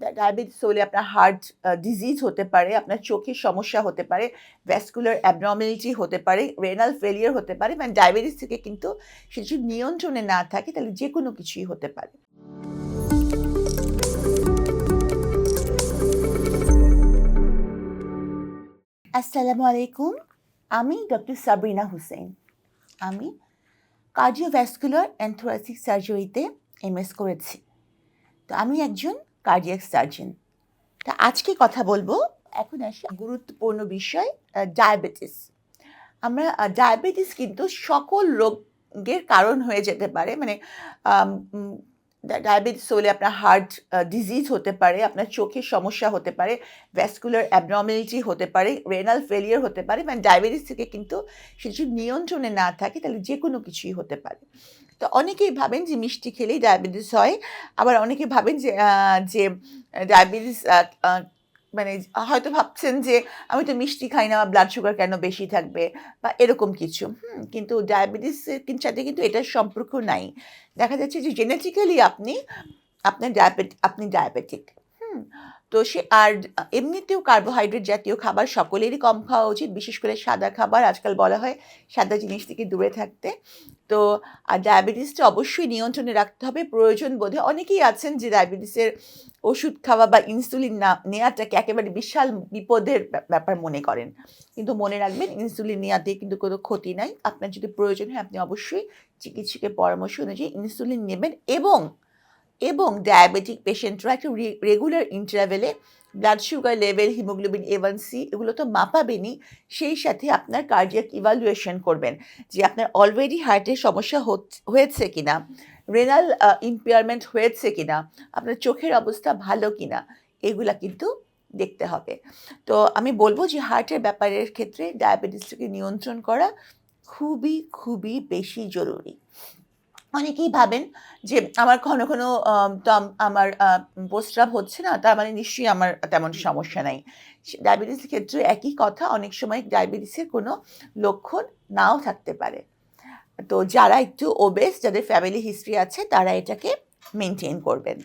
Diabetes হলে আপনার heart disease হতে পারে, আপনার চোখের সমস্যা হতে পারে, ভ্যাসকুলার অ্যাবনর্মালিটি হতে পারে, রেনাল ফেলিয়ার হতে পারে মানে ডায়াবেটিস থেকে কিন্তু সে যদি নিয়ন্ত্রণে না থাকে, তাহলে যে কোনো কিছুই হতে পারে। আসসালামু আলাইকুম, আমি ডক্টর সাবরিনা হুসেন। আমি কার্ডিওভ্যাসকুলার অ্যান্ড থোরাসিক সার্জারিতে এমএস করেছি। তো আমি একজন কার্ডিয়াক সার্জন তা আজকে কথা বলব, এখন আসি গুরুত্বপূর্ণ বিষয় ডায়াবেটিস আমরা ডায়াবেটিস কিন্তু সকল রোগের কারণ হয়ে যেতে পারে মানে ডায়াবেটিস হলে আপনার হার্ট ডিজিজ হতে পারে, আপনার চোখের সমস্যা হতে পারে ভ্যাসকুলার অ্যাবনর্মালিটি হতে পারে রেনাল ফেলিয়ার হতে পারে মানে ডায়াবেটিস থেকে কিন্তু সে যদি নিয়ন্ত্রণে না থাকে, তাহলে যে কোনো কিছুই হতে পারে। তো অনেকেই ভাবেন যে মিষ্টি খেলেই ডায়াবেটিস হয়। আবার অনেকে ভাবেন যে যে ডায়াবেটিস মানে হয়তো ভাবছেন যে আমি তো মিষ্টি খাই না বা ব্লাড সুগার কেন বেশি থাকবে? বা এরকম কিছু। কিন্তু ডায়াবেটিসের কিন্তু সাথে কিন্তু এটার সম্পর্ক নাই। দেখা যাচ্ছে যে জেনেটিক্যালি আপনি, আপনার ডায়াবেট, আপনি ডায়াবেটিক। তো সে আর এমনিতেও কার্বোহাইড্রেট জাতীয় খাবার সকলেরই কম খাওয়া উচিত, বিশেষ করে সাদা খাবার আজকাল বলা হয় সাদা জিনিস থেকে দূরে থাকতে। তো, আর ডায়াবেটিসটা অবশ্যই নিয়ন্ত্রণে রাখতে হবে। প্রয়োজন বোধে অনেকেই আছেন যে ডায়াবেটিসের ওষুধ খাওয়া বা ইনসুলিন না নেওয়াটাকে একেবারে বিশাল বিপদের ব্যা- ব্যাপার মনে করেন। কিন্তু মনে রাখবেন ইনসুলিন নেওয়াতে কিন্তু কোনো ক্ষতি নাই। আপনার যদি প্রয়োজন হয়, আপনি অবশ্যই চিকিৎসকের পরামর্শ অনুযায়ী ইনসুলিন নেবেন এবং এবং ডায়াবেটিক পেশেন্টরা একটু regular ইন্টারভেলে blood sugar level haemoglobin A one C এগুলো তো মাপাবেনই, সেই সাথে আপনার কার্ডিয়াক ইভালুয়েশন করবেন যে আপনার অলরেডি হার্টের সমস্যা হয়েছে কিনা রেনাল ইম্পেয়ারমেন্ট হয়েছে কিনা, আপনার চোখের অবস্থা ভালো কিনা, এগুলা কিন্তু দেখতে হবে। তো আমি বলব যে হার্টের ব্যাপারের ক্ষেত্রে ডায়াবেটিসটাকে নিয়ন্ত্রণ করা খুবই খুবই বেশি জরুরি। অনেকেই ভাবেন যে আমার ঘন ঘন তো আমার প্রস্রাব হচ্ছে না তার মানে নিশ্চয়ই আমার তেমন সমস্যা নাই। ডায়াবেটিসের ক্ষেত্রে একই কথা অনেক সময় ডায়াবেটিসের কোনো লক্ষণ নাও থাকতে পারে। তো যারা একটু ওবেস যাদের ফ্যামিলি হিস্ট্রি আছে তারা এটাকে মেনটেন করবেন।